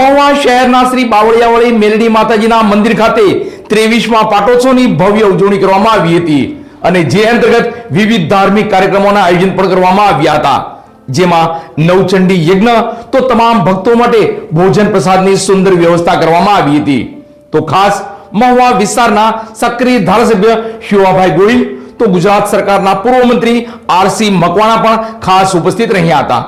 મહુવા શહેરના શ્રી બાવળિયાવાળી મેલડી માતાજીના મંદિર ખાતે ત્રેવીસમાં પાટોત્સવની ભવ્ય ઉજવણી કરવામાં આવી હતી અને જે અંતર્ગત વિવિધ ધાર્મિક કાર્યક્રમોના આયોજન પણ કરવામાં આવ્યા હતા. જેમાં નવચંડી યજ્ઞ તો તમામ ભક્તો માટે ભોજન પ્રસાદની સુંદર વ્યવસ્થા કરવામાં આવી હતી. તો ખાસ મહુવા વિસ્તારના સક્રિય ધારાસભ્ય શિવાભાઈ ગોહિલ, તો ગુજરાત સરકારના પૂર્વ મંત્રી આરસી મકવાણા પણ ખાસ ઉપસ્થિત રહ્યા હતા.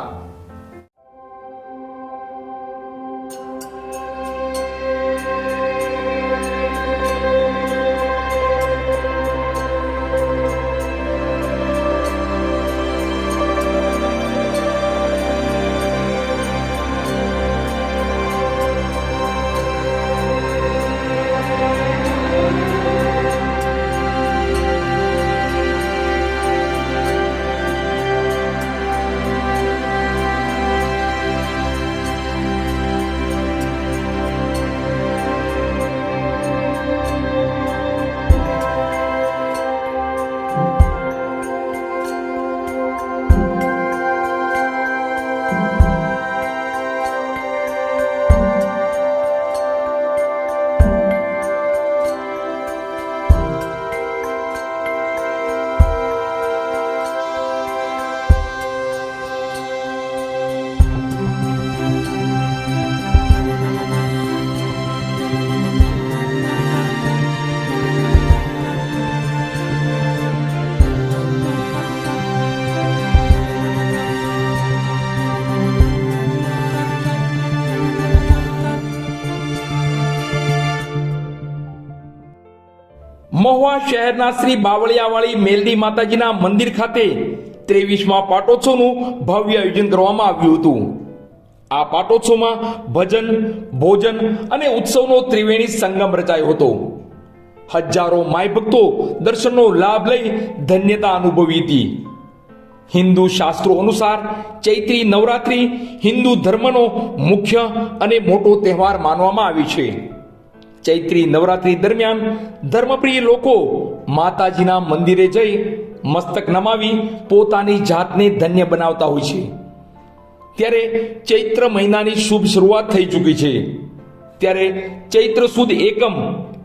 મહુવા શહેરના શ્રી બાવળિયાવાળી મેલડી માતાજીના મંદિર ખાતે ત્રેવીસમાં પાટોત્સવનું ભવ્ય આયોજન કરવામાં આવ્યું હતું. આ પાટોત્સવમાં ભજન, ભોજન અને ઉત્સવનો ત્રિવેણી સંગમ રચાયો હતો. હજારો માય ભક્તો દર્શનનો લાભ લઈ ધન્યતા અનુભવી હતી. હિન્દુ શાસ્ત્રો અનુસાર ચૈત્રી નવરાત્રી હિન્દુ ધર્મનો મુખ્ય અને મોટો તહેવાર માનવામાં આવી છે. ચૈત્રી નવરાત્રી દરમિયાન ધર્મપ્રિય લોકો માતાજીના મંદિરે જઈ મસ્તક નમાવી પોતાની જાતને ધન્ય બનાવતા હોય છે. ત્યારે ચૈત્ર મહિનાની શુભ શરૂઆત થઈ ચૂકી છે. ત્યારે ચૈત્ર સુદ એકમ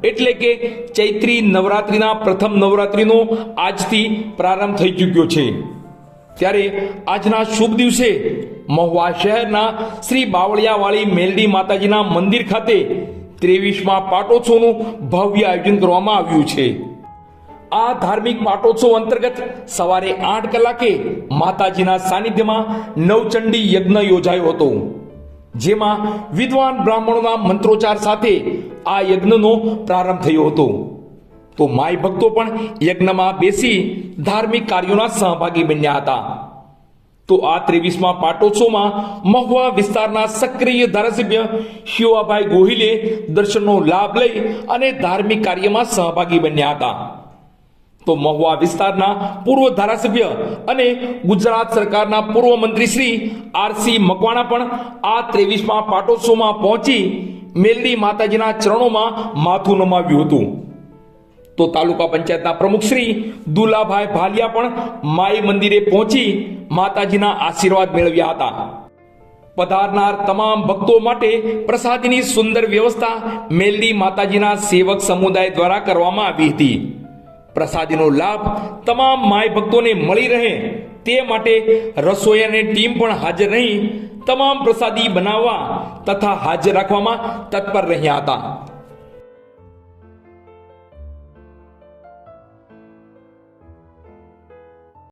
એટલે કે ચૈત્રી નવરાત્રીના પ્રથમ નવરાત્રીનો આજથી પ્રારંભ થઈ ચૂક્યો છે. ત્યારે આજના શુભ દિવસે મહુવા શહેરના શ્રી બાવળિયાવાળી મેલડી માતાજીના મંદિર ખાતે ત્રેવીસમાં પાટોત્સવનું ભવ્ય આયોજન કરવામાં આવ્યું છે. આ ધાર્મિક પાટોત્સવ અંતર્ગત સવારે આઠ કલાકે માતાજીના સાનિધ્યમાં નવચંડી યજ્ઞ યોજાયો હતો. જેમાં વિદ્વાન બ્રાહ્મણોના મંત્રોચ્ચાર સાથે આ યજ્ઞનો પ્રારંભ થયો હતો. તો માય ભક્તો પણ યજ્ઞમાં બેસી ધાર્મિક કાર્યોના સહભાગી બન્યા હતા. તો આ ત્રેવીસમાં પાટોત્સવમાં મહુવા વિસ્તારના સક્રિય ધારાસભ્ય શિવાભાઈ ગોહિલે દર્શનનો લાભ લઈ અને ધાર્મિક કાર્યમાં સહભાગી બન્યા હતા. તો મહુવા વિસ્તારના પૂર્વ ધારાસભ્ય અને ગુજરાત સરકારના પૂર્વ મંત્રી શ્રી આરસી મકવાણા પણ આ ત્રેવીસમાં પાટોત્સવમાં પહોંચી મેલડી માતાજીના ચરણોમાં માથું નમાવ્યું હતું. તો તાલુકા પંચાયતના પ્રમુખ શ્રી દુલાભાઈ ભાલિયા પણ માઈ મંદિરે પહોંચી માતાજીના આશીર્વાદ મેળવ્યા હતા. પધારનાર તમામ ભક્તો માટે પ્રસાદીની સુંદર વ્યવસ્થા મેલડી માતાજીના સેવક સમુદાય દ્વારા કરવામાં આવી હતી. પ્રસાદીનો લાભ તમામ માય ભક્તોને મળી રહે તે માટે રસોઈયાની ટીમ પણ હાજર રહી, તમામ પ્રસાદી બનાવવા તથા હાજર રાખવામાં તત્પર રહ્યા હતા.